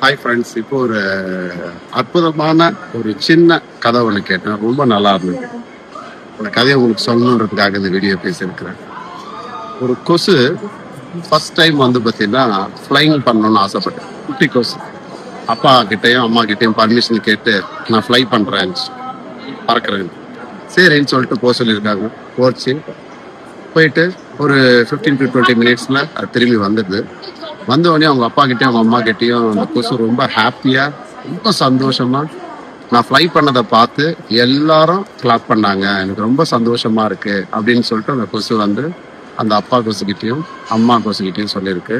Hi friends இப்போ ஒரு அற்புதமான ஒரு சின்ன கதை ஒன்று கேட்டேன். ரொம்ப நல்லா இருந்தது. அந்த கதையை உங்களுக்கு சொல்லணுன்றதுக்காக இந்த வீடியோ பேசியிருக்கிறேன். ஒரு கொசு ஃபர்ஸ்ட் டைம் வந்து பார்த்தீங்கன்னா ஃப்ளைங் பண்ணணும்னு ஆசைப்பட்டேன். குட்டி கொசு. அப்பா கிட்டேயும் அம்மா கிட்டேயும் பர்மிஷன் கேட்டு நான் ஃப்ளை பண்ணுறேன் பறக்கிறேன். சரின்னு சொல்லிட்டு போக சொல்லியிருக்காங்க. போச்சு. போயிட்டு ஒரு ஃபிஃப்டீன் டு டுவெண்ட்டி மினிட்ஸில் அது திரும்பி வந்துடுது வந்த உடனே அவங்க அப்பா கிட்டேயும் அவங்க அம்மா கிட்டேயும் அந்த கொசு ரொம்ப ஹாப்பியாக ரொம்ப சந்தோஷமா. நான் ஃப்ளை பண்ணதை பார்த்து எல்லாரும் கிளாப் பண்ணாங்க. எனக்கு ரொம்ப சந்தோஷமா இருக்கு அப்படின்னு சொல்லிட்டு அந்த கொசு வந்து அந்த அப்பா கொசுகிட்டையும் அம்மா கொசுகிட்டையும் சொல்லியிருக்கு.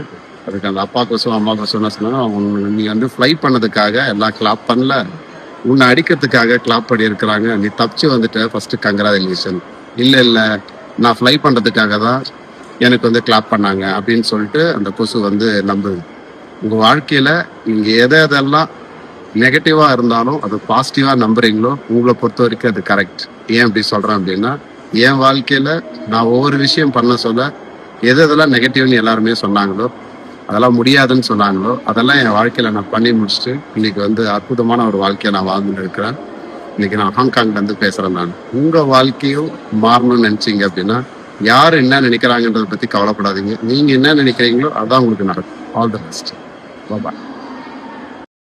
அதுக்கு அந்த அப்பா கொசு அம்மா கொசுன்னு சொன்னாங்க? அவங்க நீ வந்து ஃப்ளை பண்ணதுக்காக எல்லாம் கிளாப் பண்ணல. உன்னை அடிக்கிறதுக்காக கிளாப் பண்ணி இருக்கிறாங்க நீ தப்பிச்சு வந்துட்ட ஃபர்ஸ்ட் கங்க்ராச்சுலேஷன் இல்லை இல்லை. நான் ஃப்ளை பண்ணுறதுக்காக தான் எனக்கு வந்து கிளாப் பண்ணாங்க அப்படின்னு சொல்லிட்டு அந்த கொசு வந்து நம்புது. உங்கள் வாழ்க்கையில் நீங்கள் எதை எதெல்லாம் நெகட்டிவாக இருந்தாலும் அது பாசிட்டிவாக நம்புறீங்களோ உங்களை பொறுத்த வரைக்கும் அது கரெக்ட் ஏன் அப்படி சொல்கிறேன் அப்படின்னா என் வாழ்க்கையில் நான் ஒவ்வொரு விஷயம் பண்ண சொல்ல எது எதெல்லாம் நெகட்டிவ்னு எல்லாருமே சொன்னாங்களோ அதெல்லாம் முடியாதுன்னு சொன்னாங்களோ அதெல்லாம் என் வாழ்க்கையில் நான் பண்ணி முடிச்சுட்டு இன்னைக்கு வந்து அற்புதமான ஒரு வாழ்க்கையை நான் வாழ்ந்துட்டு இருக்கிறேன். இன்னைக்கு நான் ஹாங்காங்லேருந்து பேசுகிறேன் நான். உங்கள் வாழ்க்கையும் மாறணும்னு நினச்சிங்க அப்படின்னா யார் என்ன நினைக்கிறாங்கன்றத பத்தி கவலைப்படாதீங்க. நீங்க என்ன நினைக்கிறீங்களோ அதான் உங்களுக்கு நடக்கும். All the best bye